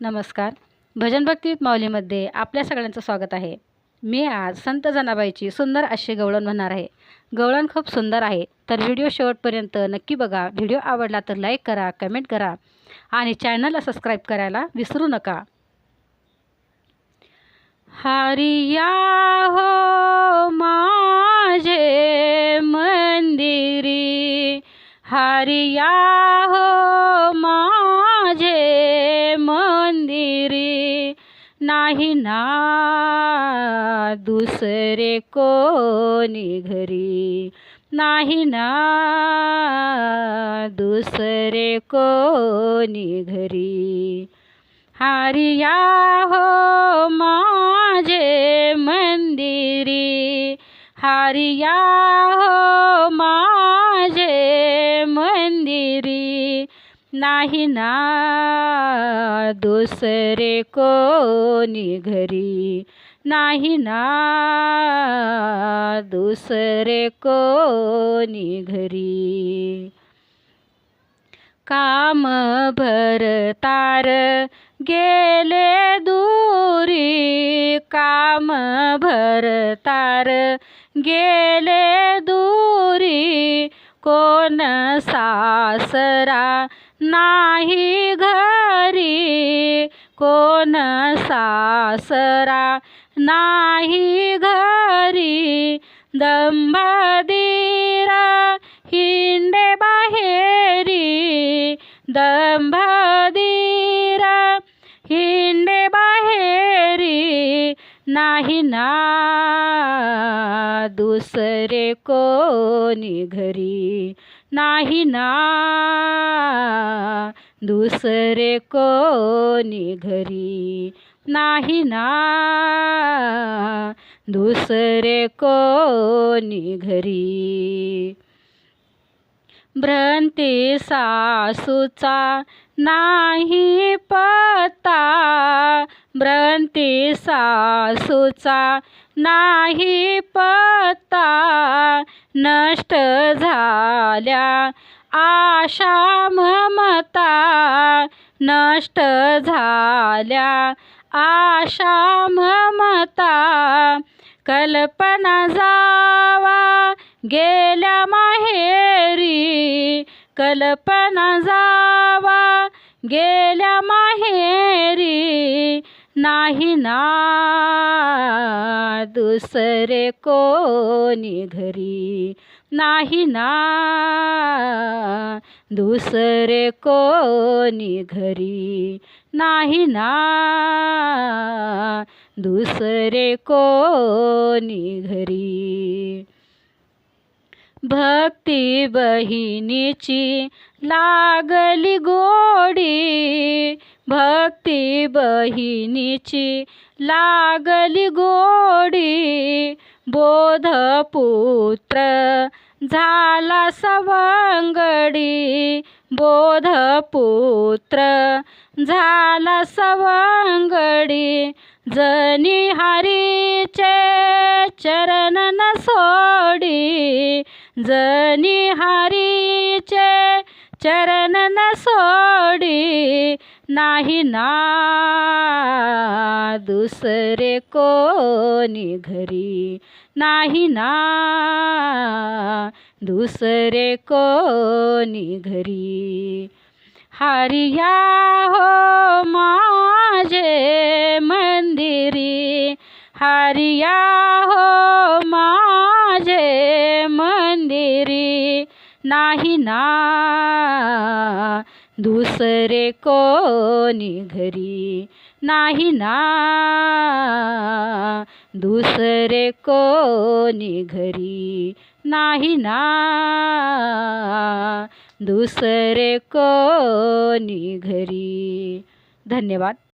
नमस्कार. भजन भक्ती माऊलीमध्ये आपल्या सगळ्यांचं स्वागत आहे. मी आज संत जनाबाईची सुंदर अशी गवळण म्हणणार आहे. गवळण खूप सुंदर आहे तर व्हिडिओ शेवटपर्यंत नक्की बघा. व्हिडिओ आवडला तर लाईक करा कमेंट करा आणि चॅनलला सबस्क्राईब करायला विसरू नका. हरिया हो माझे मंदिरी. हरिया हो माझे नाही ना दुसरे कोणी घरी? नाही ना दुसरे कोणी घरी? हरिया हो माझे मंदिरी, हरिया हो माझे नाही ना दुसरे कोणी घरी. नाही ना दुसरे कोणी घरी. काम भरतार गेले दूरी. काम भरतार गेले दूरी. कोण सासरा नाही घरी कोण सासरा. नाही घरी दंभदिरा हिंडे बाहेरी दंभदिरा हि ना दुसरे कोणी घरी नाही ना. दुसरे कोणी घरी नाही ना. दुसरे कोणी घरी. भ्रंती सासूचा नाही प भ्रंती सासूचा नाही पत्ता. नष्ट झाल्या आशा ममता. नष्ट झाल्या आशा ममता. कल्पना जावा गेल्या माहेरी. कल्पना जावा गेल्या माहेरी. नाही ना. दुसरे कोणी घरी नाही ना. दुसरे कोणी घरी नाही ना. दुसरे कोणी घरी. भक्ती बहिणीची लागली गोडी. भक्ती बहिणीची लागली गोडी. बोधपुत्र झाला सवंगडी. बोधपुत्र झाला सवंगडी. जनी हरीचे चरण न सोडी. जनी हरीचे चरण न सोडी नाही ना. दुसरे कोणी घरी नाही ना. दुसरे कोणी घरी. हरिया हो माझे मंदिरी. हरिया हो माझे मंदिरी. नाही ना. दुसरे को घरी नाही ना। दूसरे को घरी नाही ना। दूसरे को घरी धन्यवाद।